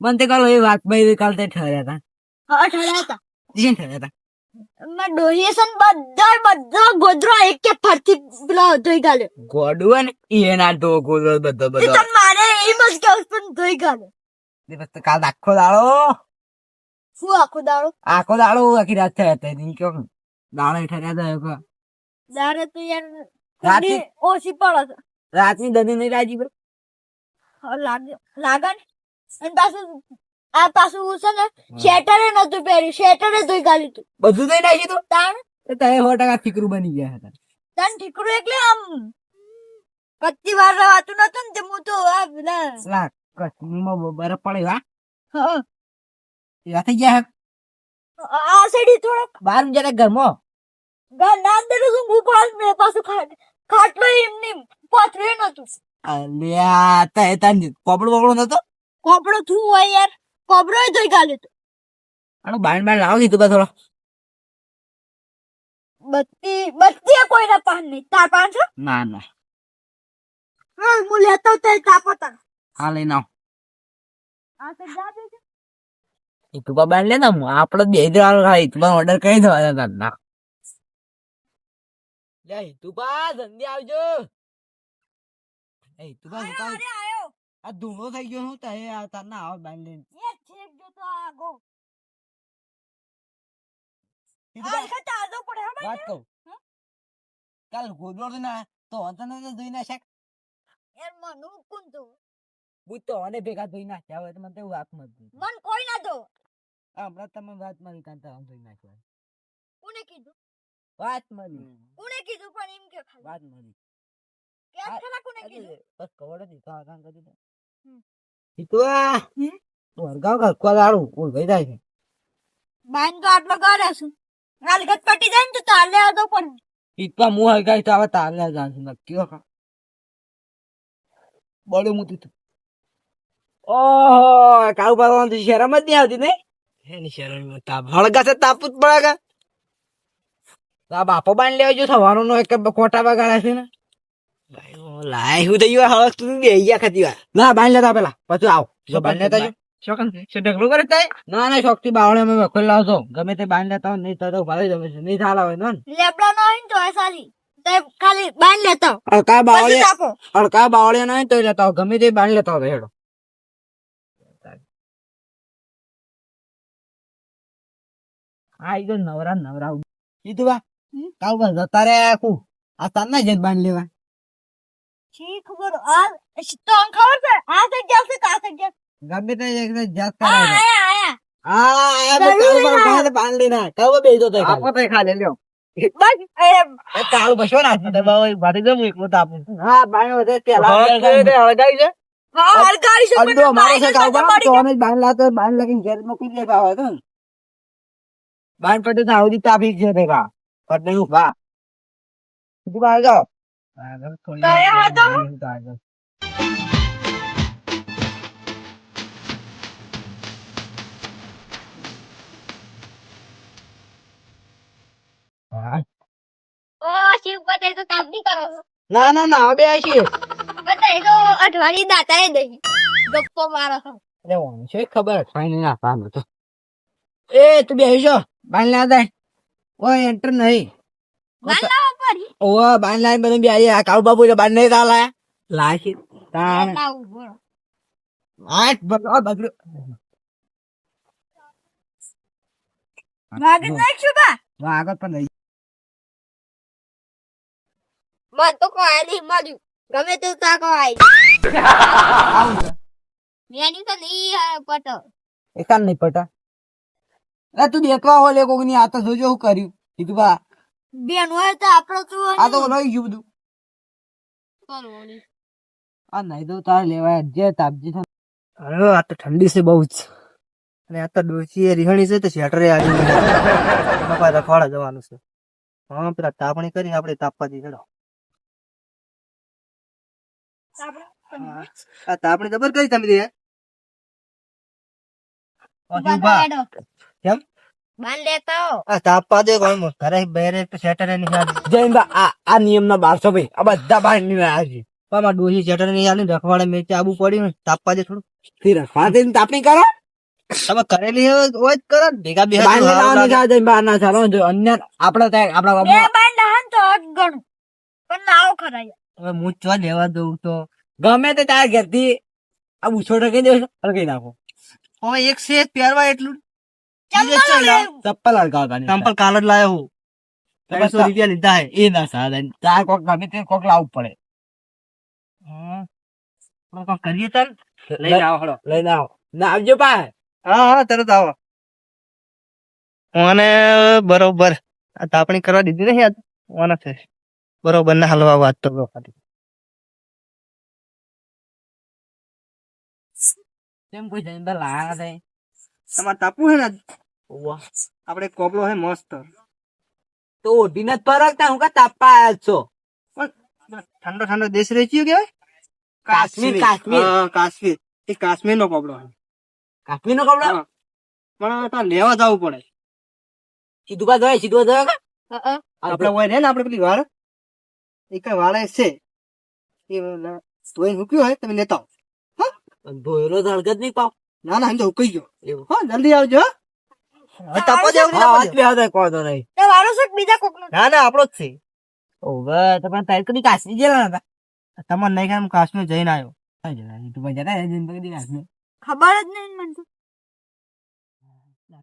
મને તે કાલ એ વાત ભાઈ કાલ તે ઠર્યા હતા. હા ઠર્યા હતા. જીન ઠર્યા હતા. માં ડોહીએ છે ને બધા બધા ગોદરો એક કે ફરતી પેલો ધોઈ ગાલ્યો ગોડું ને એના ટોકો બધો તે બધો. તને મારે એમ જ છે, પણ ધોઈ ગાલ્યો તે પછી કાલ આખો દાડો. શું આખો દાડો? આખો દાડો આખી રાત થયા હતા એમ કયો દાડો ઠર્યા હતા કહો. દાડે તો યાર રાતે? ઓછી પડે. રાતની દદી નહીં રાજી હા, લાગે લાગે ને. અને પાછું આ પાછું છે ને શેટરે નતું પહેર્યું શેટરે ધોઈ તું બધું થઈ નાખી તું? તાણ? તો તમે સો ટકા બની ગયા હતા. તાન ઠીકરું એટલે આમ કચ્છી વાર રવાતું નતું ને તે હું તો આ કચ્છમાં બરફ પડે હા, એવા થઈ ગયા હે. આ સેડી થોડોક બાર જરા ઘરમાં ના અંદર હું પાસ મેં પાછું ખાટ ખાટલો એમની પાથર્યું નતું અલ્યા તે તાન પોપડો પોપડો નતો? કોપડો થયું હોય યાર. કોપડો ધોઈ કાલે તો. આનો બાણ બાણ લાવો કીધું બા થોડો. બત્તી બત્તી કોઈના પાન નહીં. તાર પાન છે? ના ના. હા હું લેતો તે તાપો તાર. હા લઈ નાવ આ તો જા દે એ તું બાબા લે ના આપડે બે જવાનું ખાલી તું ઓર્ડર કરી દો ના. લે તું બા જલ્દી આવજો. એ તું બા આ ધૂળો થઈ ગયો હું તારે આ તાર ના આવ બાંધ લઈને. એક છેક જો તો આગો. વાત કહું. કાલ ગોદડો ના તો અંતને તો ધોઈ નાખ્યા. યાર મનું કોણ તો. બુજ તો અને ભેગા ધોઈ નાખ્યા હોય તો મને તો એવું વાત મત મન કોઈ ના દો હમણાં તમે વાત મારી કાંતા આમ ધોઈ નાખ્યા કોને કીધું? વાત મારી. કોને કીધું પણ એમ કે વાત મારી. કે આ- કોને કીધું? બસ કવર જ કામ કામ કરી દે. હમ. તું? વરગાવ કલકો દાડું ઓલ ભાઈ જાય છે. બાઈન તો આટલો કરે છું હાલગત પટી જાય ને તો તાર લેવા દો પણ. ઈટવા મું હગાઈ તો હવે તારે જાણ છે નક્કી કા બડું મોટું તું ઓહો કાઉ પાડવાનું તો શરમ જ નહીં આવતી ને એની શરમ તાપ હળગા છે તાપુત પડે કા બાપો બાંધ લેવા જો થવાનું એક કોટા બગાડ્યા છે ને? લાય હું થઈ ગયો હળક તું બે ગયા ખાતી વાર ના બાંધ લેતા પેલા પછી આવ જો બાંધ લેતા જો શોકન છે ઢગલો કરે તાય ના ના શોખથી બાવળે અમે વખોલ લાવજો ગમે તે બાંધ લેતા હોય નહીં તો ભાવે જમે છે નહીં થાલા હોય ને લેબડા નો હોય ને તો એ સારી તો ખાલી બાંધ લેતા અડકા બાવળે અડકા બાવળે ના હોય તો લેતા ગમે તે બાંધ લેતા હોય હેડો આઈ ગયો નવરા નવરા કીધું બા હમ? કાવ બસ જતા રે આખું આ તાર ના જઈને બાંધ લેવા છી ખબર આ તો ખબર છે આ જગ્યા છે તો આ જગ્યા ગમે તે એક જાત આ કરે આયા આયા. આ તો કાળું ના. બાંધ બાંધ લેના કાવ બેજો તો આપો તો ખાલે લ્યો. બસ એ કાળું બસો નાખી દે બાબા ભારી જમ એકલો તાપ હા બાંધ વધે પેલા હળગાઈ છે હા હળગાવી છું પણ મારો છે કાવ તો તો અમે બાંધ લાતો બાંધ લાગીને ઘેર મોકલી દે ભાવ હતો ને બાંધ પડે તો આવડી તાપી છે રે કા પટને હું ભા તું બહાર જાઓ પતે તો કામ નહીં કરો છો. ના ના ના બે તો અઠવાડિયે દાતા એ દઈ ગપ્પો મારો અરે વાંધો છે ખબર ફાઈન ના એ તું બે જો ભાઈ ના દે કોઈ એન્ટર નહીં બાંધ લાવો પડી. ઓ બાંધ લાઈન બધું બે આ કાળુ બાબુ બાંધ નહીં તાલા લાશી તાણ. આઠ બગડો બગડો વાગી નાખશું બા. આગળ પણ નહીં મન તો કોઈ નહીં મળ્યું ગમે તે આવું છે મેની તો નહીં પટો. એકાન નહીં પટા. તું દેખવા હો લે કોકની આ તો જોજો હું કર્યું. કીધું બા બેન હોય તો આપણો તો આ તો રહી ગયું બધું. આ નહીં દઉં તારે લેવાય. જે તાપજી અરે આ તો ઠંડી છે બહુ જ. અને આ તો ડોસી રીહણી છે તો શેટરે આવી બાપા રખવાડા જવાનું છે. હા પેલા તાપણી કરી આપણે તાપવા દી ચડો આ તાપણી જબર કરી તમે તે. કેમ? બાંધ લેતા. હો. આ તાપવા દે કોણ ઘરે બેરે શેટરે ની જૈન આ આ નિયમ ના બારસો ભાઈ આ બધા બહારની આવ્યા છે. મારા ડોસી શેટર આલી રખવાડે મેં આબુ પડ્યું ને દે થોડું તે રખવા દઈને તાપણી કરો? તમે કરેલી હોય હોય જ કરો ભેગા બે બાર ને લાવવાની સાથે બાર ના ચાલો. જો અન્ય આપડા ત્યાં આપડા બે બાર ના તો હક ગણું પણ નાવ ખરા. હવે હું ચો લેવા દઉં તો? ગમે તે તારા ઘેરથી આ બુછો કઈ દેવો હલકી નાખો. હવે એક છે જ પહેરવા એટલું ચપ્પલ હલકાવતા નહીં. ચંપલ કાલ જ લાયો હું બસો રૂપિયા લીધા હે એ ના સાધન તાર કોક ગમે તે કોક લાવવું પડે કોક કરીએ તાર લઈને આવો હળો લઈને આવો ના આવજો પા હા હા તરત આવો મને બરોબર આ તાપણી કરવા દીધી નહીં આજ મને છે બરોબર ના હલવા વાત તો ખાલી કેમ કોઈ જઈને લાયા થાય તમારે તાપવું હે ને? આપણે કોપલો હે મસ્ત. તો ઓઢીને જ ફરકતા હું કા તાપા આવ્યા છો? ઠંડો ઠંડો દેશ રહી ગયો કેવાય કાશ્મીર, કાશ્મીર. હા કાશ્મીર. એ કાશ્મીર નો કોપલો હે. કાશ્મીર નો કપડો પણ તા લેવા જવું પડે. સીધું બા જાય સીધું કા આપડે હોય ને આપડે પેલી વાળ. એક વાળે છે. એ તોય મૂક્યો હોય તમે લેતા ધોયેલો ધળગત નહીં પાવ ના ના સમજો ઉકી ગયો. એવું? હા જલ્દી આવજો તાપવા દેવું નહીં, બે હાથ કોઈ તો નહીં. તે વારો છે કે બીજા કોકનો દેવું. ના ના આપણો જ છે. ઓવે તો પણ તારી કદી કાશ્મીર જેલા હતા. તમારે નહીં હું કાશ્મીર જઈને આવ્યો. તું ભાઈ જતા જિંદગી કાશ્મીર ખબર જ નહીં મને તો.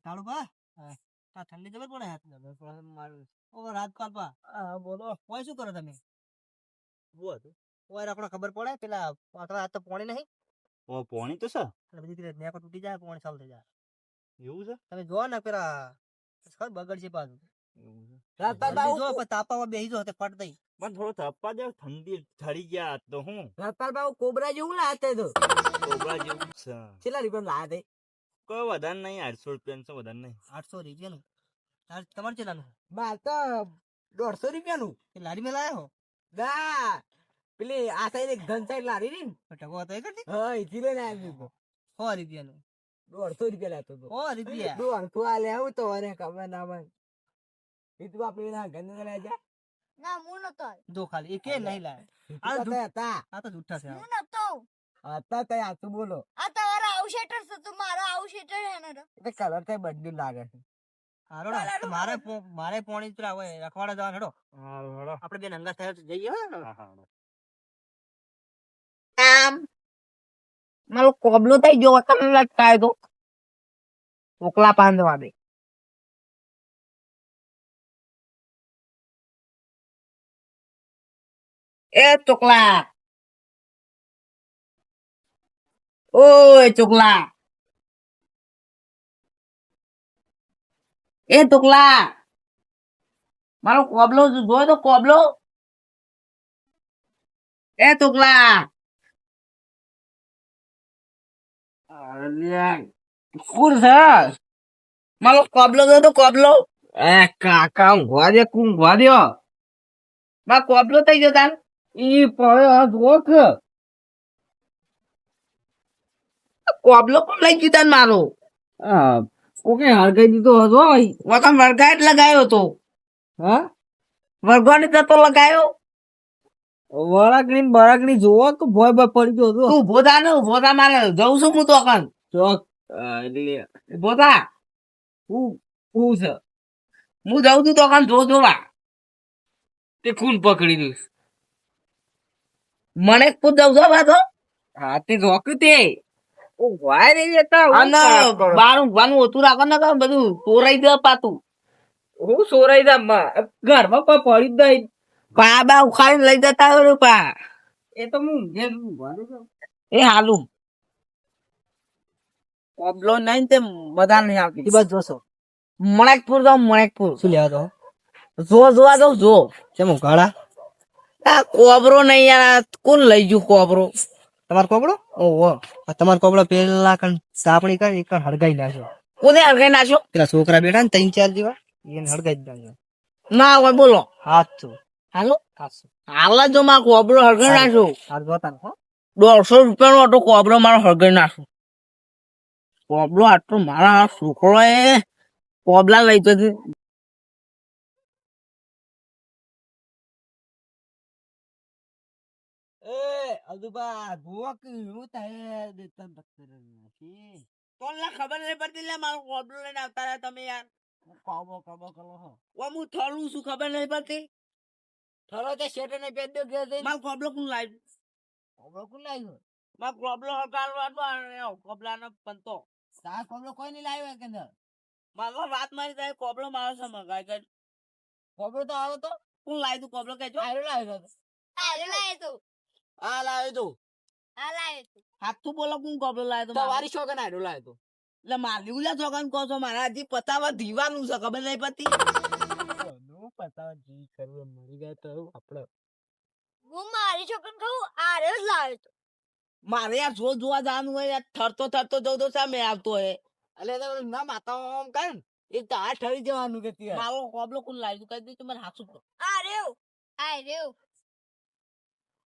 કાળુ બા ઠંડી જબર પડે હાથ મારું. ઓ રાત કાલ બા હા બોલો. કોઈ શું કરો તમે? હતું ઓય આપણને ખબર પડે? પેલા પાટલા હાથ તો પોણી નહીં? ઓ પોણી તો છે. એટલે બધી રીતે નેકો તૂટી જાય પોણી ચાલુ થઈ જાય. એવું છે? તમે જો ને પેલા ખબર બગડ છે. પાછું રાત જો જો તે ફટ દઈ. પણ થોડો થપ્પા દે ઠંડી ઠરી ગયા તો હું. રાત બાઉ કોબરા જેવું લાતે તો. કોબરા જેવું છે. કેટલા રૂપિયા લાતે કોઈ વધારે નહીં આઠસો રૂપિયા છે વધારે નહીં. આઠસો રૂપિયાનું? તાર- તમારે ચેલાનું માર તો દોઢસો રૂપિયાનું. એ લારી મેં લાયા ના. પેલી આ સાઈડ ઘન સાઈડ લારી રી ને? ટકો હતો એ હા ઈથી લઈને આવી તો સો રૂપિયાનું. દોઢસો રૂપિયા લેતો તો. સો રૂપિયા? દોઢસો આ લેવું તો અરે ખબર ના મને એ તું આપણે ના ઘન લઈ જા. ના હું નતો. જો ખાલી એ કે નહીં લાય આ તો હતા. આ તો જુઠ્ઠા છે હું નતો. હતા તે આ તું બોલો. આ તમારો આવું શેટર છે તો મારો આઉશેટર શેટર હે ને એટલે કલર તે બદલ્યું લાગે છે? હારો મારે મારે પોણી ઉતરા હોય રખવાડા જવાનું હેડો. આપણે બે નંગા થયા જઈએ હો. હા હા આમ મારો કોબલો થઈ ગયો તમે લટકાય તો ઓકલા પાંદવા દે એ ચોકલા ઓય ચોકલા એ ચોકલા મારો કોબલો જોયો તો કોબલો એ ચોકલા કુર છે મારો કોબલો જો તો કોબલો એ કાકા ઊંઘવા દે કુંઘવા દો મા કોબલો થઈ ગયો તાર ઈ પડ્યો જોક કોબલો પણ લઈ ગયો તાર મારો કોકે હળગાઈ દીધો હતો વખત વળગાટ લગાયો તો હા વળગાની તો લગાયો વળગણી બળગણી જોવો તો ભોય ભોય પડી ગયો તું ભોતા ને ભોતા મારે જઉં છું હું તો કન ચોક એટલે ભોતા હું હું છે? હું જાઉં છું તો કન જો જોવા. તે ખૂન પકડી દઈશ. મને ખુદ જાઉં છો હા તે રોક્યું તે. જતા અને બાર ઊંઘવાનું ઓતું રાખો ને બધું ચોરાઈ દે પાતું હું ચોરાઈ દે ઘરમાં પડી જ નહીં. પા બા ઉખાડીને લઈ જતા હોય રૂપા એ તો હું ઘેર એ હાલું. કોબલો નહીં તે બધા નહીં આવતી. બસ જોશો. મણેકપુર જાઉં મણેકપુર. શું લેવા જો જોવા જાઉં જો. કેમ ઉઘાડા? આ કોબરો નહીં યાર કોણ લઈ ગયું કોબરો? તમારો કોબળો ઓહો આ તમારો કોબળો પેલા કણ સાપણી કરી એક હળગાઈ નાખ્યો. કોને હળગાઈ નાખ્યો? પેલા છોકરા બેઠા ને ત્રણ ચાર જેવા એને હળગાઈ જ નાખ્યો. ના હોય બોલો. હાથ તો હાલો? હાલ જો મારો કોબરો હરગાઈ નાખ્યો હાથ જોતા ને હો. દોઢસો રૂપિયાનો હતો કોબરો મારો હરગાઈ નાખ્યો કોબલો આટલો મારા છોકરો એ કોબલા લઈ જતી એ અજુબા ભૂવો કે હું થાય દેતા બક્તર નથી તો ખબર નહીં પડતી લે મારો કોબલો લઈને આવતા રહ્યા તમે યાર. કબો કબો હો. હું થોડું શું ખબર નહીં પડતી? થરો તે શેટે ને પેટ દો છે મારો કોબલો કોણ લાવ્યું? કબો કોણ લાવ્યો? મારો કોબલો હતો અને કોબલાનો પંતો. તાર કબલો કોઈ નહીં લાવ્યો કે અંદર મારો વાત મારી થાય કોબલો મારો છે મગાય કે કબલો તો આવો તો? કોણ લાવ્યું તું કોબલો કહેજો આયરો લાવ્યો તો. આ લાય તું. આ લાવ્યો તું. આ લાય તું. હાથું બોલો કોણ કોબલો લાવ્યો તો તમારી શોખન આયરો લાવ્યો તો. એટલે માર્યું લે છોકરાને કહો છો મારા હજી પતાવા દીવાનું છે ખબર નહીં કોનું પતાવ જી કરવું મરી ગયા તો આપણે હું મારી છોકરીને કહું આરે જ લાવ્યો તો. મારે યાર જો જોવા જવાનું હોય યાર થરતો થરતો જવું તો સામે આવતો હે અલે તો ના માતા આમ કર એ આ ઠરી જવાનું કે ત્યાં મારો કોબલો કોણ લાવ્યું કહી દઉં તમારે હાથું કહો આ આરે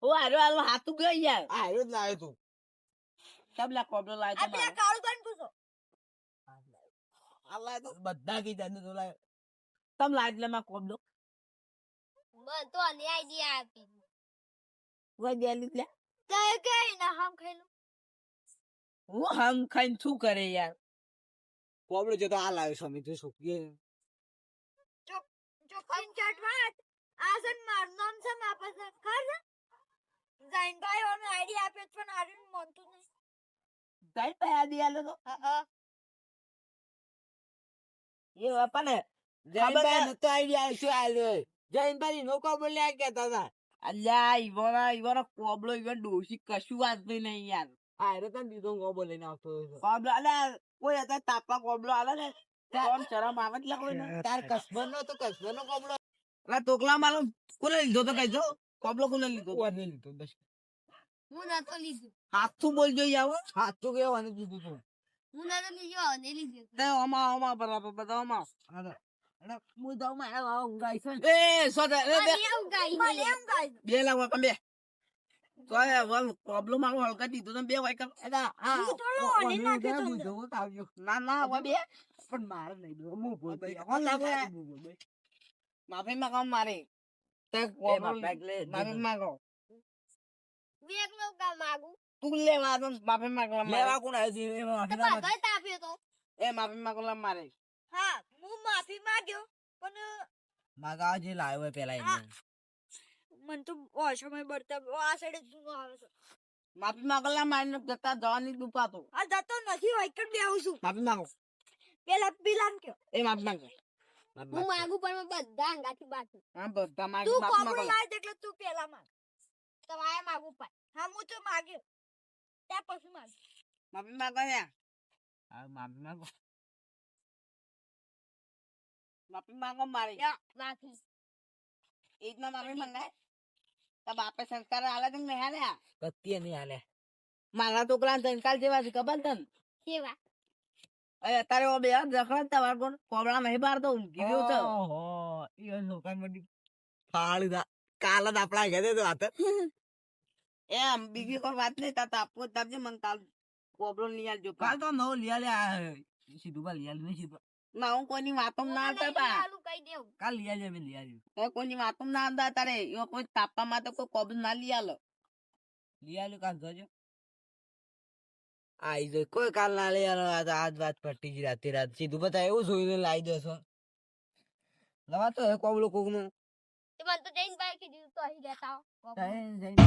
ઓ હારો હારો હાતું ગયો યાર આયરો જ લાવ્યો તું. કેમ લા કોબલો લાવ્યો આ તો પેલા કાળું પાન પૂછો? આ લાવ્યો. તો બધા કીધા ને તો લાવ્યો. તમ એટલે મારો કોબલો બસ તો આની આઈડિયા આપી કોઈ દે લે તો કઈ ના હમ ખેલું હું હમ ખાઈને શું કરે યાર કોબલો જો તો આ લાવ્યો સ્વામી તું શું જો ખાઈને ચટવાટ આ સન મારું નામ છે મારા પાસે ખર જૈનભાઈ ઓનો આઈડિયા આપ્યો પણ આરે મનતું નહીં પૈસા દે આલો તો હા, હા. એ બાપા ને જૈનભાઈ નતો આઈડિયા શું આલ્યો જૈનભાઈ નો કોબલો લ્યા કેતા હતા અલ્યા ઈવોના ઈવોના કોબલો ઈવન ડોશી કશું વાંચતું નહીં યાર. આયરો તને દીધો કોબલો લઈને આવતો અલ્યા કોઈ હતા તાપા કોબલો આવે ને કોમ શરમ આવે એટલે કોઈ ને. તાર કસબર નો તો કસબર નો કોબલો. અલા તોકલા મારો કોને લીધો તો કોબલો કોને લીધો કોને લીધો? બસ. હું નતો લીધું. હાથું બોલજો હાથ તો દીધું તું? હું નતો લીધો અને લીધું. તે ઓમાં ઓમાં બરાબર બધા ઓમાં. હું તો મારા વાવ ઊંઘાઈ છે ને. એ સોતે એ બે ગાઈ મને ગાઈ બે લાવ વાપા બે તો એ વલ કોબલો મારો હલકા દીધો તો બે વાય કર એલા આ હું થોડો ઓની ત્યાં તો હો કાવ્યો. ના ના હવે બે પણ મારે નહીં દીધો હું બોલ ભાઈ. કોણ લાગે? હું. માફી માંગો મારે તે માફી. માંગો હું એકલો કા માગું તું લેવા તો માફી માંગો લા મારે લેવા કોણ? એમાં માફી ના બધાય તાપ્યો તો એ માફી માંગો લા મારે હા હું માફી માંગ્યો પણ માગા જે લાવ્યો હોય પેલા એને. મન તો ઓછોમાં બળતા આ સાઈડ શું આવે છે. માફી માંગલા લા જતા જવાની દુપાતો આ જતો નથી હોય કે આવું છું? માફી માંગો. પેલા પીલાન કયો. એ માફી માંગો. હું માંગુ પણ બધા અંગાથી બાકી. હા બધા માફી તું કોપડું લાવ એટલે તું પેલા માંગ. તમારે માગું પાય હા હું તો માગ્યો. ત્યાં પછી માંગ માફી માંગો યા હા, માફી માંગો. માફી માંગો મારે. માફી એ રીતના માફી માંગાય તો બાપે સંસ્કાર આલે તો નહીં આલ્યા કત્તીએ નહીં હાલે. મારા છોકરા સંસ્કાર જેવા છે ખબર તને? કેવા? અરે અત્યારે ઓ બે જખડા તમારે કોણ? કોબળા નહીં બારતો ઊંઘી ગયો છે. ઓહો, ઈ લોકોને બધી ફાળી દા- કાલ જ આપણા ઘરે તો હાથે. એમ બીજી કોઈ વાત નહીં તા તાપો તાપજે મને કાલ કોબળો લઈ આવજો કાલ તો નવો લઈ આલે આ સીધું બા લઈ આલે નહીં સીધું. ના હું કોઈની વાતો ના આવતા હતા કાલ લઈ આવજો મેં લઈ આવજો કોઈની વાતો ના આવતા તારે એવા કોઈ તાપવા માટે કોઈ કોબ ના લઈ આલો. લઈ આવ્યો કાલ જોજો આઈ જો કોઈ કાલ ના લઈ આલો આજ વાત પટી જ રાતે રાત. સીધું બધા એવું જોઈને લાવી દેશો લવા તો હે કોબલો કોકનું મને તો જઈને બાઈક કીધું તો અહીં જતા જઈને જઈને.